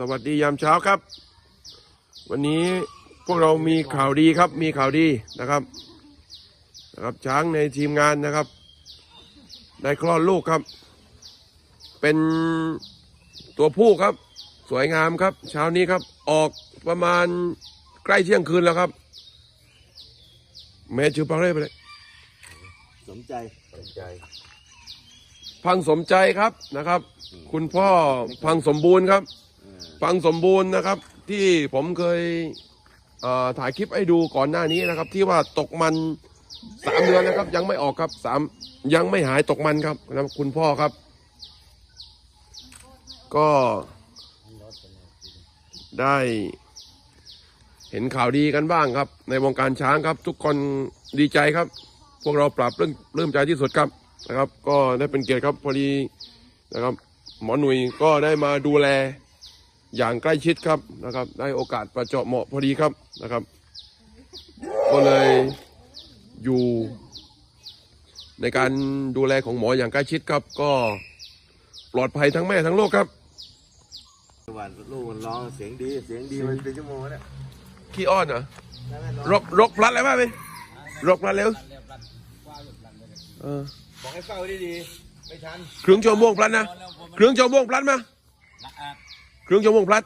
สวัสดียามเช้าครับ วันนี้พวกเรามีข่าวดีครับ มีข่าวดีนะครับนะครับ ช้างในทีมงานนะครับ ได้คลอดลูกครับ เป็นตัวผู้ครับ สวยงามครับ เช้านี้ครับ ออกประมาณใกล้เที่ยงคืนแล้วครับ แม่ชื่อปังเร่ไปเลยสนใจสนใจ พังสมใจครับนะครับ คุณพ่อพังสมบูรณ์ครับ พังสมบูรณ์นะครับ ที่ผมเคยเถ่ายคลิปให้ดูก่อนหน้านี้นะครับ ที่ว่าตกมันสามเดือนนะครับ ยังไม่ออกครับสามยังไม่หายตกมันครับนะคุณพ่อครับ ก็ได้เห็นข่าวดีกันบ้างครับ ในวงการช้างครับ ทุกคนดีใจครับ พวกเราปรับเรื่องเริ่มใจที่สุดครับนะครับ ก็ได้เป็นเกียรติครับพอดีนะครับ หมอหนุ่ยก็ได้มาดูแล อย่างใกล้ชิดครับนะครับ ได้โอกาสประเจาะเหมาะพอดีครับนะครับ ก็เลยอยู่ในการดูแลของหมออย่างใกล้ชิดครับ ก็ปลอดภัยทั้งแม่ทั้งลูกครับวันลูกมันร้องเสียงดีเสียงดีมันเป็นชั่วโมงแล้วเนี่ยขี้อ้อนเหรอรกรกพลัดอะไรบ้างไหมรกพลัดเร็วเออบอกให้เฝ้าดีๆไม่ทันเครื่องชั่วโมงพลัดนะเครื่องชั่วโมงพลัดมาเครื่องชั่วโมงพลัด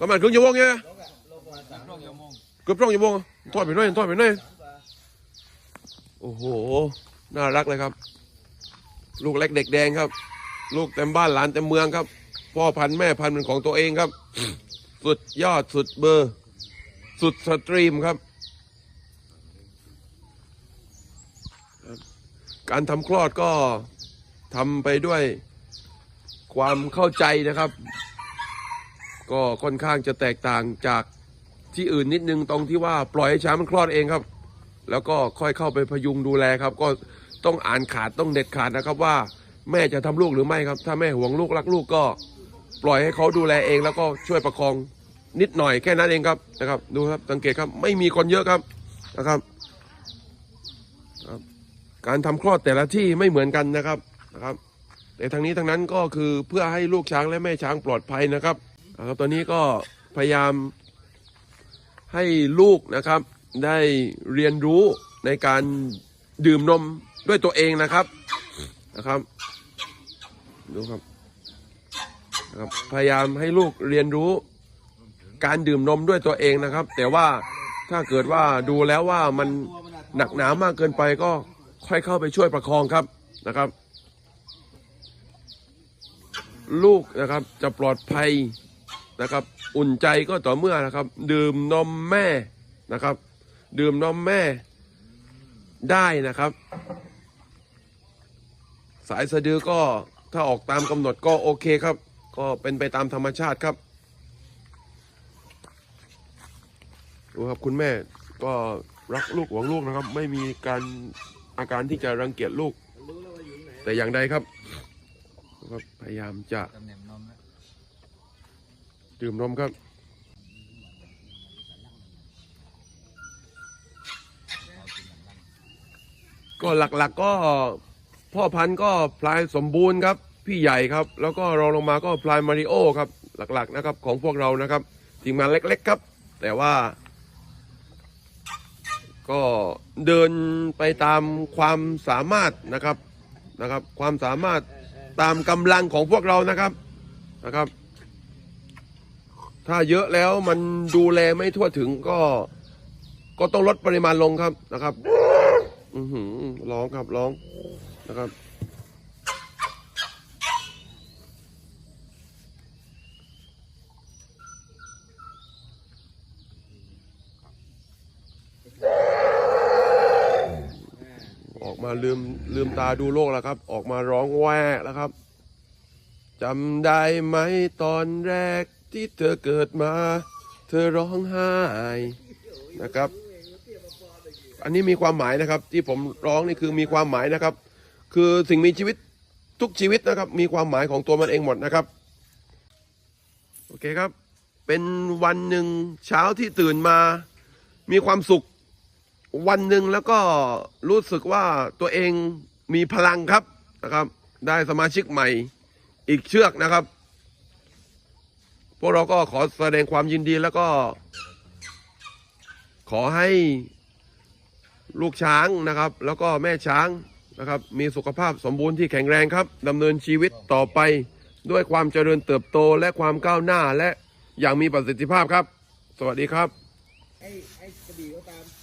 ประมาณเครื่องชั่วโมงเนี่ยเกือบสองชั่วโมงทอดไปหน่อยทอดไปหน่อยโอ้โห น่ารักเลยครับ ลูกเล็กเด็กแดงครับ ลูกเต็มบ้านหลานเต็มเมืองครับ พ่อพันธุ์แม่พันธุ์เป็นของตัวเองครับ สุดยอดสุดเบอร์ สุดสตรีมครับ การทำคลอดก็ทำไปด้วยความเข้าใจนะครับ ก็ค่อนข้างจะแตกต่างจากที่อื่นนิดนึงตรงที่ว่าปล่อยให้ช้างมันคลอดเองครับ แล้วก็ค่อยเข้าไปพยุงดูแลครับ ก็ต้องอ่านขาดต้องเด็ดขาดนะครับว่าแม่จะทำลูกหรือไม่ครับ ถ้าแม่ห่วงลูกรักลูกก็ปล่อยให้เขาดูแลเอง แล้วก็ช่วยประคองนิดหน่อยแค่นั้นเองครับนะครับ ดูครับสังเกตครับไม่มีคนเยอะครับนะครับการทำคลอดแต่ละที่ไม่เหมือนกันนะครับนะครับแต่ทางนี้ทางนั้นก็คือเพื่อให้ลูกช้างและแม่ช้างปลอดภัยนะครับ นะครับตอนนี้ก็พยายามให้ลูกนะครับ ได้เรียนรู้ในการดื่มนมด้วยตัวเองนะครับนะครับ ดูครับนะครับพยายามให้ลูกเรียนรู้การดื่มนมด้วยตัวเองนะครับ แต่ว่าถ้าเกิดว่าดูแล้วว่ามันหนักหนามากเกินไปก็ค่อยเข้าไปช่วยประคองครับนะครับ ลูกนะครับจะปลอดภัย นะครับ อุ่นใจก็ต่อเมื่อนะครับ ดื่มนมแม่นะครับ ดื่มนมแม่ได้นะครับ สายสะดือก็ถ้าออกตามกำหนดก็โอเคครับ ก็เป็นไปตามธรรมชาติครับดูครับคุณแม่ก็รักลูกหวงลูกนะครับ ไม่มีการอาการที่จะรังเกียจลูก แต่อย่างใดครับครับพยายามจะ ตำแหน่งนมนะ ดื่มนมครับก็หลักๆก็พ่อพันธุ์ก็พลายสมบูรณ์ครับ พี่ใหญ่ครับ แล้วก็รองลงมาก็พลายมาริโอครับ หลักๆนะครับของพวกเรานะครับทีมงานเล็ก ๆครับ แต่ว่า ก็เดินไปตามความสามารถนะครับนะครับ ความสามารถตามกำลังของพวกเรานะครับนะครับ ถ้าเยอะแล้วมันดูแลไม่ทั่วถึงก็ ก็ต้องลดปริมาณลงครับนะครับ อือหือร้องครับร้องนะครับ ออกมาลืมลืมตาดูโลกแล้วครับ ออกมาร้องแวะแล้วครับจำได้ไหมตอนแรก ที่เธอเกิดมา เธอร้องไห้นะครับ อันนี้มีความหมายนะครับ ที่ผมร้องนี่คือมีความหมายนะครับ คือสิ่งมีชีวิตทุกชีวิตนะครับ มีความหมายของตัวมันเองหมดนะครับ โอเคครับ เป็นวันหนึ่งเช้าที่ตื่นมา มีความสุข วันหนึ่งแล้วก็รู้สึกว่าตัวเองมีพลังครับนะครับ ได้สมาชิกใหม่อีกเชือกนะครับ พวกเราก็ขอแสดงความยินดีแล้วก็ ขอให้ลูกช้างนะครับ แล้วก็แม่ช้างนะครับ มีสุขภาพสมบูรณ์ที่แข็งแรงครับดำเนินชีวิตต่อไปด้วยความเจริญเติบโตและความก้าวหน้าและอย่างมีประสิทธิภาพครับ สวัสดีครับ ไอ้ไอ้กระบี่ก็ตาม